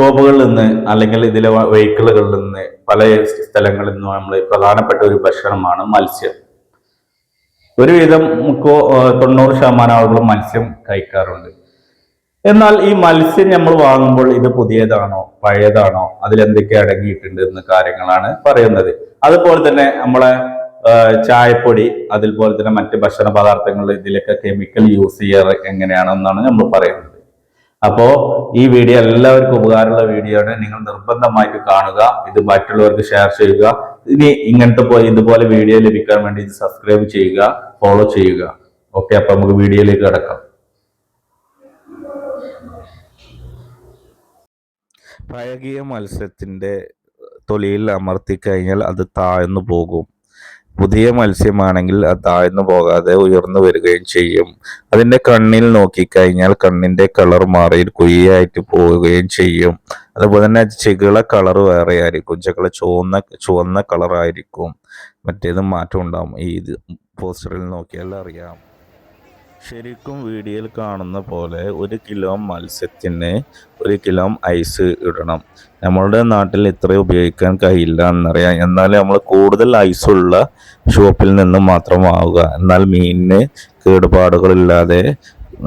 ഷോപ്പുകളിൽ നിന്ന് അല്ലെങ്കിൽ ഇതിലെ വെഹിക്കിളുകളിൽ നിന്ന് പല സ്ഥലങ്ങളിൽ നിന്ന് നമ്മൾ പ്രധാനപ്പെട്ട ഒരു ഭക്ഷണമാണ് മത്സ്യം. ഒരുവിധം മുക്കോ തൊണ്ണൂറ് ശതമാനം ആളുകളും മത്സ്യം കഴിക്കാറുണ്ട്. എന്നാൽ ഈ മത്സ്യം നമ്മൾ വാങ്ങുമ്പോൾ ഇത് പുതിയതാണോ പഴയതാണോ അതിലെന്തൊക്കെ അടങ്ങിയിട്ടുണ്ട് എന്ന കാര്യങ്ങളാണ് പറയുന്നത്. അതുപോലെ തന്നെ നമ്മളെ ചായപ്പൊടി അതുപോലെ തന്നെ മറ്റ് ഭക്ഷണ പദാർത്ഥങ്ങൾ ഇതിലൊക്കെ കെമിക്കൽ യൂസ് ചെയ്യാറ് എങ്ങനെയാണെന്നാണ് നമ്മൾ പറയുന്നത്. അപ്പോ ഈ വീഡിയോ എല്ലാവർക്കും ഉപകാരമുള്ള വീഡിയോ ആണ് നിങ്ങൾ നിർബന്ധമായിട്ട് കാണുക. ഇത് മറ്റുള്ളവർക്ക് ഷെയർ ചെയ്യുക. ഇനി ഇങ്ങനത്തെ പോലെ ഇതുപോലെ വീഡിയോ ലഭിക്കാൻ വേണ്ടി സബ്സ്ക്രൈബ് ചെയ്യുക ഫോളോ ചെയ്യുക. ഓക്കെ അപ്പൊ നമുക്ക് വീഡിയോയിലേക്ക് കിടക്കാം. പ്രായോഗിക മത്സ്യത്തിന്റെ തൊലിയിൽ അമർത്തി കഴിഞ്ഞാൽ അത് താഴ്ന്നു പോകും. പുതിയ മത്സ്യമാണെങ്കിൽ അത് താഴ്ന്നു പോകാതെ ഉയർന്നു വരികയും ചെയ്യും. അതിന്റെ കണ്ണിൽ നോക്കിക്കഴിഞ്ഞാൽ കണ്ണിന്റെ കളർ മാറി കുയ്യായിട്ട് പോവുകയും ചെയ്യും. അതുപോലെ തന്നെ ചെകിള കളർ വേറെ ആയിരിക്കും. ചെകിള ചുവന്ന ചുവന്ന കളറായിരിക്കും മറ്റേത് മാറ്റം ഉണ്ടാവും. ഈ ഇത് പോസ്റ്ററിൽ നോക്കിയാൽ അറിയാം. ശരിക്കും വീഡിയോയിൽ കാണുന്ന പോലെ ഒരു കിലോ മത്സ്യത്തിന് ഒരു കിലോ ഐസ് ഇടണം. നമ്മളുടെ നാട്ടിൽ ഇത്ര ഉപയോഗിക്കാൻ കഴിയില്ല എന്നറിയാം. എന്നാൽ നമ്മൾ കൂടുതൽ ഐസുള്ള ഷോപ്പിൽ നിന്ന് മാത്രം വാങ്ങുക. എന്നാൽ മീനിന് കേടുപാടുകളില്ലാതെ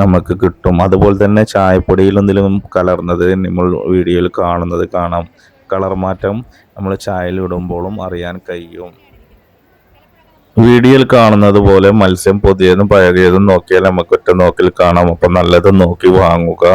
നമുക്ക് കിട്ടും. അതുപോലെ തന്നെ ചായപ്പൊടിയിൽ എന്തെങ്കിലും കലർന്നത് നമ്മൾ വീഡിയോയിൽ കാണുന്നത് കാണാം. കളർ മാറ്റം നമ്മൾ ചായയിൽ ഇടുമ്പോഴും അറിയാൻ കഴിയും. വീഡിയോയിൽ കാണുന്നത് പോലെ മത്സ്യം പുതിയതും പഴകിയതും നോക്കിയാൽ നമുക്ക് ഒറ്റ നോക്കിൽ കാണാം. അപ്പൊ നല്ലത് നോക്കി വാങ്ങുക.